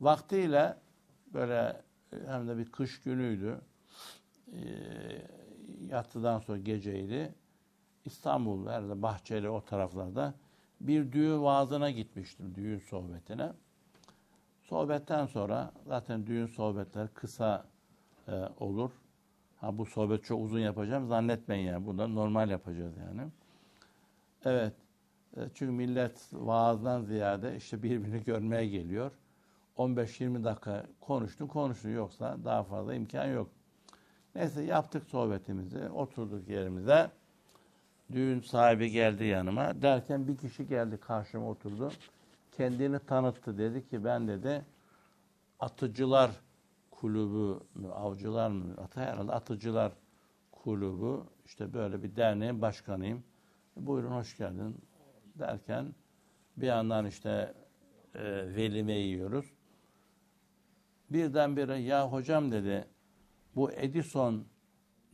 Vaktiyle böyle hem de bir kış günüydü. E, yatıdan sonra geceydi. İstanbul'da herhalde Bahçeli o taraflarda bir düğün vaazına gitmiştim. Düğün sohbetine. Sohbetten sonra zaten düğün sohbetler kısa e, olur. Ha bu sohbet çok uzun yapacağım zannetmeyin yani. Bunu normal yapacağız yani. Evet. E, çünkü millet vaazdan ziyade işte birbirini görmeye geliyor. 15-20 dakika konuştun konuştun yoksa daha fazla imkan yok. Neyse yaptık sohbetimizi. Oturduk yerimize. Düğün sahibi geldi yanıma. Derken bir kişi geldi karşıma oturdu. Kendini tanıttı. Dedi ki ben dedi atıcılar kulübü mü, avcılar mı? Atı herhalde atıcılar kulübü. işte böyle bir derneğin başkanıyım. Buyurun hoş geldin derken bir yandan işte e, velime yiyoruz. Birdenbire ya hocam dedi bu Edison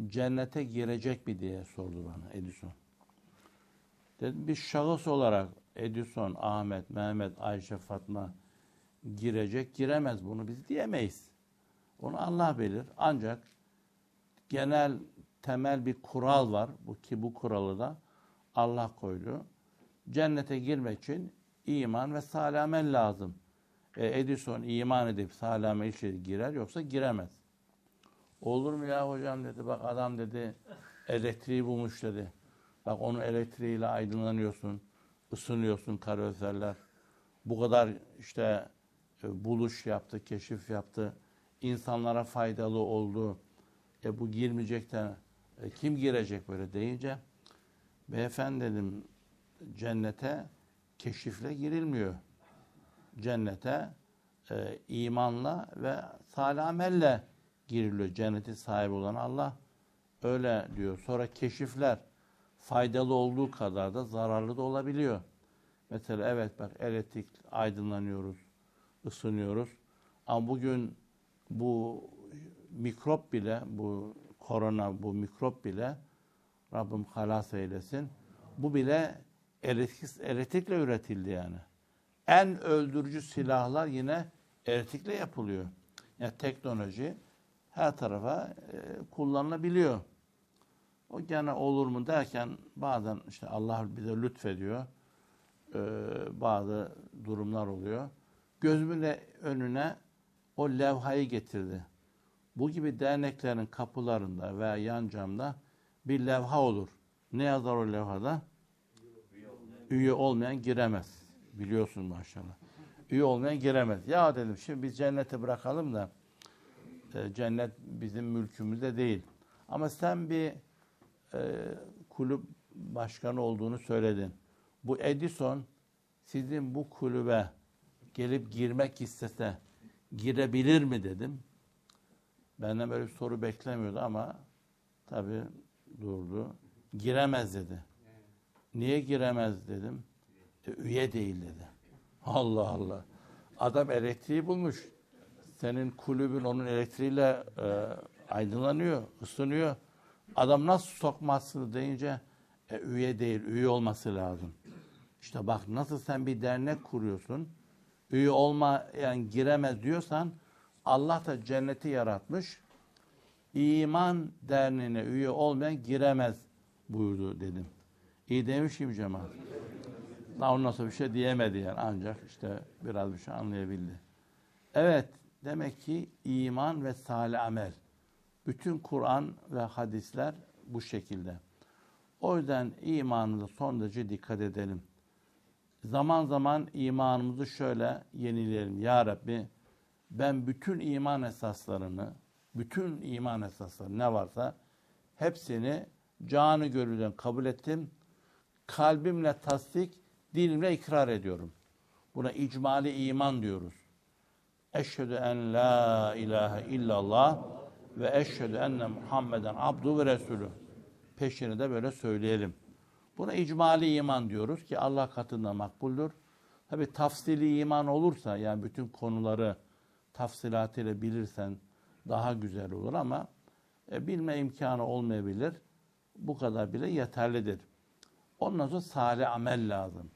cennete girecek mi diye sordu bana Edison. Dedim bir şahıs olarak Edison, Ahmet, Mehmet, Ayşe, Fatma girecek, giremez bunu biz diyemeyiz. Onu Allah bilir. Ancak genel temel bir kural var. Bu ki bu kuralı da Allah koydu. Cennete girmek için iman ve salih amel lazım. E, Edison iman edip salih amel işe girer yoksa giremez. Olur mu ya hocam dedi. Bak adam dedi elektriği bulmuş dedi. Bak onun elektriğiyle aydınlanıyorsun, ısınıyorsun kaloriferler. Bu kadar işte e, buluş yaptı, keşif yaptı. insanlara faydalı oldu. E bu girmeyecekten e, kim girecek böyle deyince beyefendi dedim cennete keşifle girilmiyor. Cennete e, imanla ve salih amelle giriliyor. Cenneti sahibi olan Allah öyle diyor. Sonra keşifler faydalı olduğu kadar da zararlı da olabiliyor. Mesela evet bak elektrik aydınlanıyoruz, ısınıyoruz. Ama bugün bu mikrop bile, bu korona, bu mikrop bile Rabbim halas eylesin. Bu bile elektrik, elektrikle üretildi yani. En öldürücü silahlar yine elektrikle yapılıyor. Yani teknoloji her tarafa e, kullanılabiliyor. O gene olur mu derken bazen işte Allah bize lütfediyor. E, bazı durumlar oluyor. Gözümün önüne o levhayı getirdi. Bu gibi derneklerin kapılarında veya yan camda bir levha olur. Ne yazar o levhada? Üye olmayan giremez. Biliyorsun maşallah. Üye olmayan giremez. Ya dedim şimdi biz cennete bırakalım da e, cennet bizim mülkümüzde değil. Ama sen bir e, kulüp başkanı olduğunu söyledin. Bu Edison sizin bu kulübe gelip girmek istese girebilir mi dedim. Benden böyle bir soru beklemiyordu ama tabii durdu. Giremez dedi. Niye giremez dedim. Üye değil dedi. Allah Allah. Adam elektriği bulmuş. Senin kulübün onun elektriğiyle e, aydınlanıyor, ısınıyor. Adam nasıl sokmazsın deyince e, üye değil, üye olması lazım. İşte bak nasıl sen bir dernek kuruyorsun, üye olmayan giremez diyorsan Allah da cenneti yaratmış. İman derneğine üye olmayan giremez buyurdu dedim. İyi demişim cemaat. Daha ondan sonra bir şey diyemedi yani ancak işte biraz bir şey anlayabildi. Evet demek ki iman ve salih amel. Bütün Kur'an ve hadisler bu şekilde. O yüzden imanımıza son derece dikkat edelim. Zaman zaman imanımızı şöyle yenileyelim. Ya Rabbi ben bütün iman esaslarını, bütün iman esasları ne varsa hepsini canı gönülden kabul ettim. Kalbimle tasdik, dilimle ikrar ediyorum. Buna icmali iman diyoruz. Eşhedü en la ilahe illallah ve eşhedü enne Muhammeden abdu ve resulü. Peşini de böyle söyleyelim. Buna icmali iman diyoruz ki Allah katında makbuldür. Tabi tafsili iman olursa yani bütün konuları tafsilatıyla bilirsen daha güzel olur ama e, bilme imkanı olmayabilir. Bu kadar bile yeterlidir. Ondan sonra salih amel lazım.